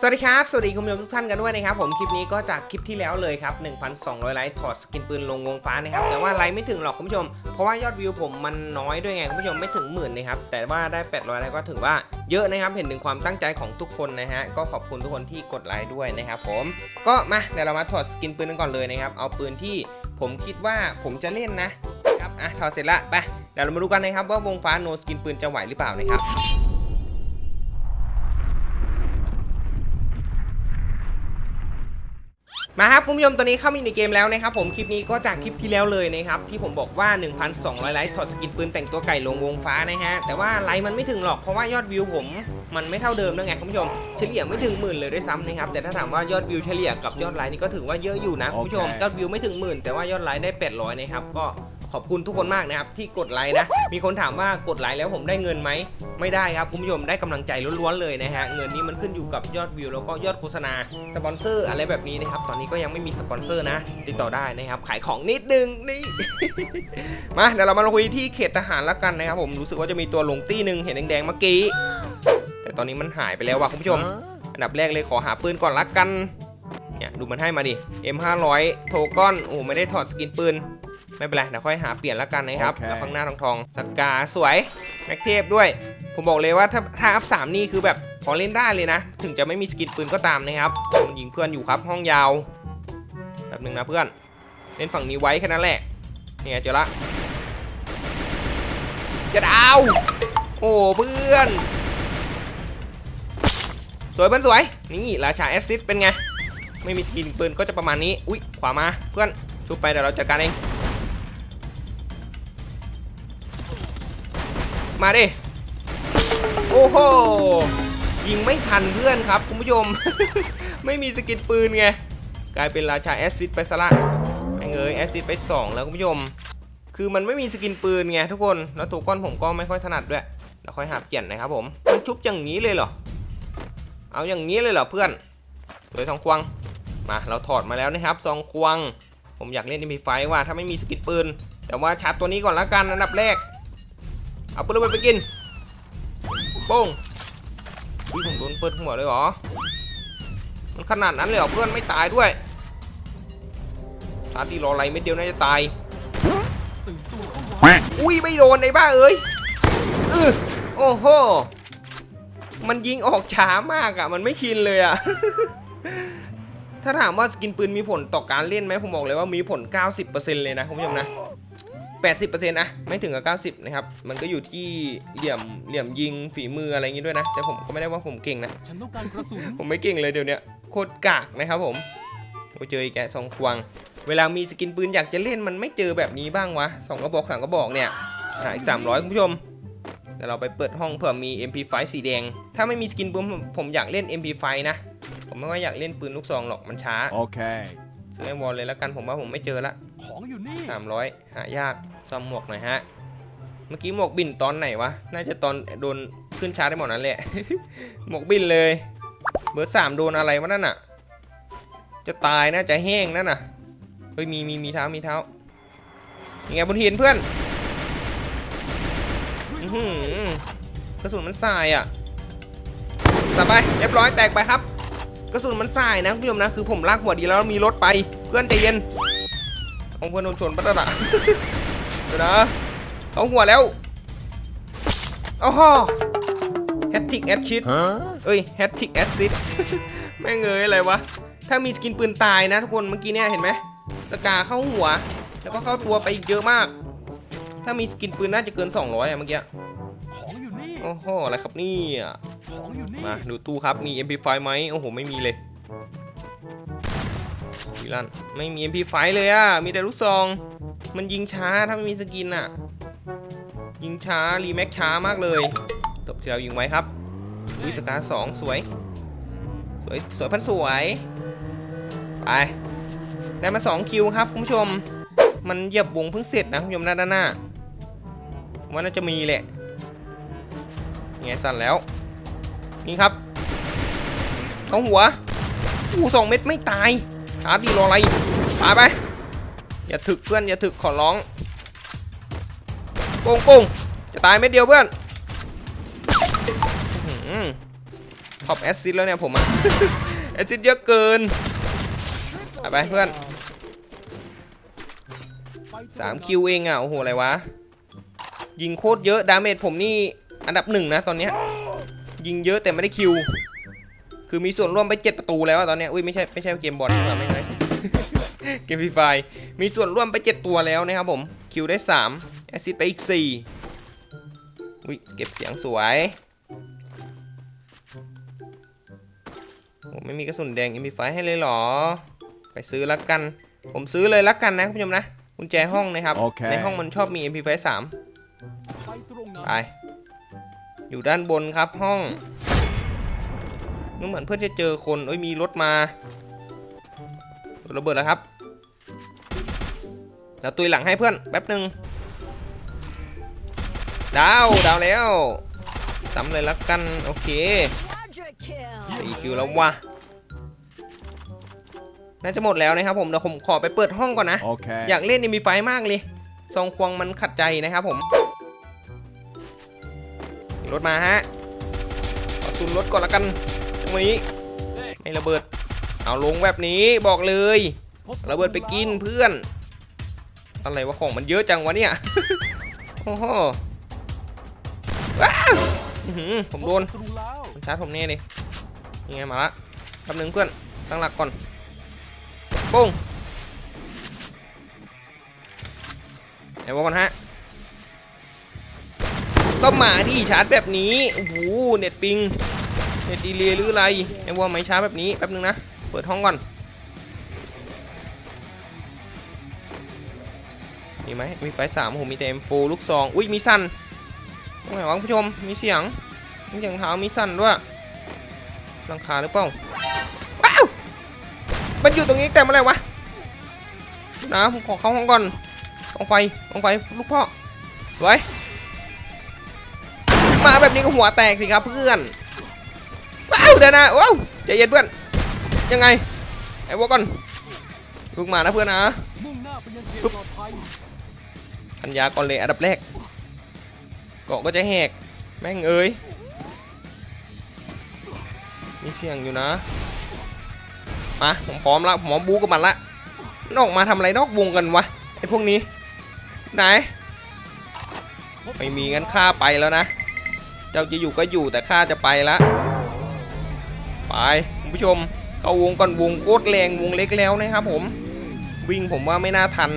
สวัสดีครับ สวัสดีคุณผู้ชมทุกท่านกันด้วยนะครับ ผมคลิปนี้ก็จากคลิปที่แล้วเลยครับ 1,200 ไลค์ถอดสกินปืนลงวงฟ้านะครับ แต่ว่าไลค์ไม่ถึงหรอกคุณผู้ชม เพราะว่ายอดวิวผมมันน้อยด้วยไงคุณผู้ชมไม่ถึงหมื่นนะครับ แต่ว่าได้ 800 ไลค์ก็ถือว่าเยอะนะครับ เห็นถึงความตั้งใจของทุกคนนะฮะ ก็ขอบคุณทุกคนที่กดไลค์ด้วยนะครับผม ก็มาเดี๋ยวเรามาถอดสกินปืนกันก่อนเลยนะครับ เอาปืนที่ผมคิดว่าผมจะเล่นนะครับ อะถอดเสร็จละ ไป เดี๋ยวเรามาดูกันนะครับว่าวงฟ้าโนสกินปืนจะไหวหรือเปล่านะครับ มาครับคุณผู้ชมตอนนี้เข้ามาในเกมแล้วนะครับผมคลิปนี้ก็จากคลิปที่แล้วเลยนะครับที่ผมบอกว่า 1,200 ไลค์ถอดสกินปืนแต่งตัวไก่ลงวงฟ้านะฮะแต่ว่าไลค์มันไม่ถึงหรอกเพราะว่ายอดวิวผมมันไม่เท่าเดิมนะไงคุณผู้ชมเฉลี่ยไม่ถึงหมื่นเลยด้วยซ้ำนะครับแต่ถ้าถามว่ายอดวิวเฉลี่ยกับยอดไลค์นี่ก็ถือว่าเยอะอยู่นะคุณผู้ชมยอดวิวไม่ถึงหมื่นแต่ว่ายอดไลค์ได้ 800นะครับก็ ขอบคุณทุกคนมากนะครับที่กดไลค์นะ มีคนถามว่ากดไลค์แล้วผมได้เงินไหม ไม่ได้ครับคุณผู้ชมได้กำลังใจล้วนๆเลยนะฮะ เงินนี้มันขึ้นอยู่กับยอดวิวแล้วก็ยอดโฆษณา สปอนเซอร์อะไรแบบนี้นะครับ ตอนนี้ก็ยังไม่มีสปอนเซอร์นะ ติดต่อได้นะครับ ขายของนิดนึงนี่ มาเดี๋ยวเรามาคุยที่เขตทหารแล้วกันนะครับ ผมรู้สึกว่าจะมีตัวลงตี้หนึ่งเห็นแดงๆเมื่อกี้ แต่ตอนนี้มันหายไปแล้วว่ะคุณผู้ชม อันดับแรกเลยขอหาปืนก่อนละกัน เนี่ยดูมันให้มาดิ M500 โทก้อน โอ้ไม่ได้ถอดสกินปืน ไม่เป็นไรเดี๋ยวค่อยหาเปลี่ยนละกันนะครับโอเคแล้วข้างหน้าทองทองๆสกาสวยแม็กเทพด้วย ผมบอกเลยว่าถ้าถ้าอัพสามนี่คือแบบพอเล่นได้เลยนะ ถึงจะไม่มีสกินปืนก็ตามนะครับมันยิงเพื่อนอยู่ครับห้องยาวแบบหนึ่งนะเพื่อน เล่นฝั่งนี้ไว้แค่นั้นแหละนี่ไงเจอละจะดาวโอ้เพื่อนสวยเพื่อนสวยนี่ราชาแอสซิสเป็นไงไม่มีสกินปืนก็จะประมาณนี้ อุ้ยขวามาเพื่อนชุบไปเดี๋ยวเราจัดการเอง มาดิ โอ้โห ยิงไม่ทันเพื่อนครับคุณผู้ชม ไม่มีสกินปืนไง กลายเป็นราชาแอสซิดไปซะละไอ้เงยแอสซิดไป 2 แล้วคุณผู้ชม คือมันไม่มีสกินปืนไงทุกคน แล้วตัวก้อนผมก็ไม่ค่อยถนัดด้วยเดี๋ยวค่อยหาเปลี่ยนนะครับผม มันชุบอย่างนี้เลยเหรอ เอาอย่างนี้เลยเหรอเพื่อนสวยสองควง มาเราถอดมาแล้วนะครับสองควง ผมอยากเล่น MP5 ว่าถ้าไม่มีสกินปืน แต่ว่าชาร์จตัวนี้ก่อนละกันอันดับแรก เอาปืนระเบิดไปกินโป้งอุ้ยผมโดนเปิดหัวเลยเหรอ มันขนาดนั้นเลยเหรอเพื่อนไม่ตายด้วยชาร์จดีรออะไรไม่เดียวน่าจะตาย อุ้ยไม่โดนไอ้บ้าเอ้ยเออโอ้โห มันยิงออกช้ามากอะ่ะ มันไม่ชินเลยอะ่ะ ถ้าถามว่าสกินปืนมีผลต่อการเล่นไหมผมบอกเลยว่ามีผล 90%เลยนะคุณผู้ชมนะ 80%นะไม่ถึงกับ 90 นะครับ มันก็อยู่ที่เหลี่ยมเหลี่ยมยิงฝีมืออะไรอย่างงี้ด้วยนะ แต่ผมก็ไม่ได้ว่าผมเก่งนะ ฉันต้องการกระสุน ผมไม่เก่งเลยเดี๋ยวเนี้ยโคตรกากนะครับผมโอ้เจออีกแกสองควง เวลามีสกินปืนอยากจะเล่นมันไม่เจอแบบนี้บ้างวะสองกระบอกสามกระบอกเนี่ยหายสามร้อยคุณผู้ชมเดี๋ยวเราไปเปิดห้องเผื่อมี MP5 สีแดง ถ้าไม่มีสกินปืนผมผมอยากเล่น MP5 นะ ผมไม่ค่อยอยากเล่นปืนลูกซองหรอกมันช้า โอเคซื้อไอวอลเลยแล้วกันผมว่าผมไม่เจอละ ของอยู่นี่300หายากซ่อมหมวกหน่อยฮะ เมื่อกี้หมวกบินตอนไหนวะ น่าจะตอนโดนขึ้นชาร์จได้หมดนั้นแหละ หมวกบินเลย เบอร์สามโดนอะไรวะนั่นน่ะ จะตายน่าจะแห้งนั่นน่ะ เฮ้ยมีมีมีเท้ามีเท้า ยังไงบนหินเพื่อนอื้อหือกระสุนมันสายอะสับไปเรียบร้อยแตกไปครับ กระสุนมันสายนะคุณผู้ชมนะคือผมลากหัวดีแล้วมีรถไป เพื่อนใจเย็น เอาเพื่อนโดนชนปัตตะเดี๋ยวนะเอาหัวแล้วโอ้โหแฮตติกแอดชิดเอ้ยแฮตติกแอดซิดแม่งเอ้ยอะไรวะ ถ้ามีสกินปืนตายนะทุกคนเมื่อกี้เนี่ยเห็นไหมสกาเข้าหัว แล้วก็เข้าตัวไปอีกเยอะมาก ถ้ามีสกินปืนน่าจะเกิน 200อะเมื่อกี้ของอยู่นี่โอ้โหอะไรครับเนี่ยของอยู่นี่มาดูตู้ครับมี MP5 ไหมโอ้โหไม่มีเลย วิลันไม่มี MP5 เลยอะมีแต่ลูกซอง มันยิงช้าถ้าไม่มีสกินอะยิงช้า รีแม็กช้ามากเลยตบที่เรายิงไว้ครับวิสตาร์สองสวย สวย สวยพันสวย ไป ได้มา 2 คิวครับคุณผู้ชม มันเหยียบวงเพิ่งเสร็จนะคุณผู้ชมด้านหน้าว่าน่าจะมีแหละไงสั่นแล้ว นี่ครับเอาหัวอู้สองเม็ดไม่ตาย ชาร์จดีรออะไรปาไป อย่าถึกเพื่อนอย่าถึกขอร้องโป้งโป้งจะตายเม็ดเดียวเพื่อนอื้อหือท็อปแอสซิดแล้วเนี่ยผมอะแอสซิดเยอะเกินไปไปเพื่อน3คิวเองอะโอ้โหอะไรวะ ยิงโคตรเยอะดาเมจผมนี่อันดับหนึ่งนะตอนเนี้ยยิงเยอะแต่ไม่ได้คิว คือมีส่วนร่วมไป 7 ประตูแล้วอะตอนเนี้ยอุ้ยไม่ใช่ไม่ใช่เกมบอลนี่หว่าไม่ใช่เกมฟรีไฟมีส่วนร่วมไป 7 ตัวแล้วนะครับผม คิวได้3แอสซิดไปอีก 4 อุ้ยเก็บเสียงสวยโอ้ไม่มีกระสุนแดง MP5 ให้เลยเหรอ ไปซื้อละกัน ผมซื้อเลยละกันนะคุณผู้ชมนะกุญแจห้องนะครับโอเคในห้องมันชอบมี MP5 3ไปตรงนั้นไปอยู่ด้านบนครับห้อง นึกเหมือนเพื่อนจะเจอคนเอ้ยมีรถมาระเบิดแล้วครับเดี๋ยวตุยหลังให้เพื่อนแป๊บหนึ่งดาวดาวแล้วซ้ำเลยละกันโอเค Quadra kill. สี่คิวแล้ววะน่าจะหมดแล้วนะครับผมเดี๋ยวผมขอไปเปิดห้องก่อนนะ Okay. อยากเล่นมีไฟมากเลยซองควงมันขัดใจนะครับผมมีรถมาฮะขอซุนรถก่อนละกันจังหวะ นี้ไม่ระเบิด เอาลงแบบนี้บอกเลย ระเบิดไปกินเพื่อน อะไรวะของมันเยอะจังวะเนี่ย โอ้โหว้าวอื้อหือผมโดนมันชาร์จผมแน่เลยยังไงมาละแป๊บนึงเพื่อน ตั้งหลักก่อนปุ้งไหนวะก่อนฮะ ก็มาดิชาร์จแบบนี้ โอ้โห เน็ตปิง เน็ตดีเลยหรืออะไรไอ้วัวไม่ช้าแบบนี้แป๊บนึงนะ เปิดห้องก่อน มีไหมมีไฟสามผมมีแต่ M4 ลูกซอง อุ้ยมีสั้นตรงไหนวะคุณผู้ชม มีเสียง มีเสียงเท้ามีสั่นด้วยหลังคาหรือเปล่าว้าวมันอยู่ตรงนี้แต่เมื่อไรวะนะผมขอเข้าห้องก่อนกองไฟกองไฟลูกพ่อไว้มาแบบนี้ก็หัวแตกสิครับเพื่อน เดี๋ยวนะว้าวใจเย็นเพื่อน ยังไง ไอ้วอก่อนลูกมานะเพื่อนนะมุ่งหน้าไปยังเขตปลอดภัยพันยาก่อนเลยอันดับแรก เกาะก็จะแหก แม่งเอ้ย มีเสียงอยู่นะ มาผมพร้อมละผมพร้อมบู๊กับมันละ นออกมาทำอะไรนอกวงกันวะ ไอ้พวกนี้ ไหน ไม่มีงั้นข้าไปแล้วนะ เจ้าจะอยู่ก็อยู่แต่ข้าจะไปละ ไปคุณผู้ชมเข้าวงก่อนวงโคตรแรงวงเล็กแล้วนะครับผมวิ่งผมว่าไม่น่าทัน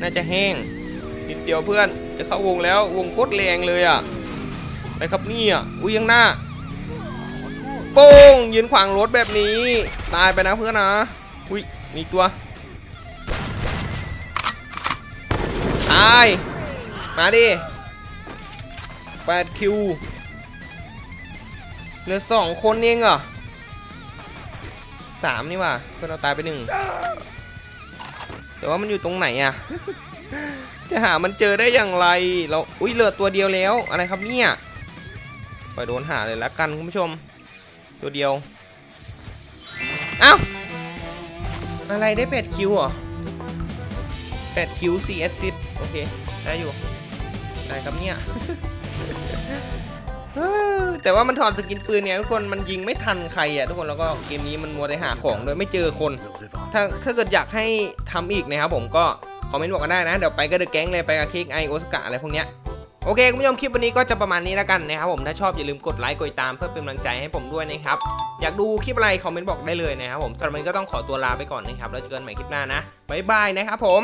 น่าจะแห้งนิดเดียวเพื่อนจะเข้าวงแล้ววงโคตรแรงเลยอะไปครับนี่ยอุ้ยยังหน้าโป้งยืนขวางรถแบบนี้ ตายไปนะเพื่อนนะอุ้ยมีตัวตายมาดิ8คิวเหลือสองคนเองเหรอ สามนี่ว่ะเพื่อนเราตายไปหนึ่งแต่ว่ามันอยู่ตรงไหนอะ จะหามันเจอได้อย่างไรเราอุ้ยเหลือตัวเดียวแล้วอะไรครับเนี่ยปล่อยโดนหาเลยละกันคุณผู้ชม ตัวเดียวเอ้าอะไรได้8คิวเหรอ8คิว4แอสซิสโอเคได้อยู่อะไรครับเนี่ย แต่ว่ามันถอดสกินปืนเนี่ยทุกคนมันยิงไม่ทันใครอะทุกคนแล้วก็เกมนี้มันมัวแต่หาของโดยไม่เจอคน ถ้าถ้าเกิดอยากให้ทำอีกนะครับผมก็คอมเมนต์บอกกันได้นะ เดี๋ยวไปก็เดอะแก๊งเลยไปกับเค้กไอโอสกะอะไรพวกเนี้ยโอเคคุณผู้ชมคลิปวันนี้ก็จะประมาณนี้แล้วกันนะครับผมถ้าชอบอย่าลืมกดไลค์กดติดตามเพื่อเป็นกำลังใจให้ผมด้วยนะครับ อยากดูคลิปอะไรคอมเมนต์บอกได้เลยนะครับผมสำหรับวันนี้ก็ต้องขอตัวลาไปก่อนนะครับแล้วเจอกันใหม่คลิปหน้านะบ๊ายบายนะครับผม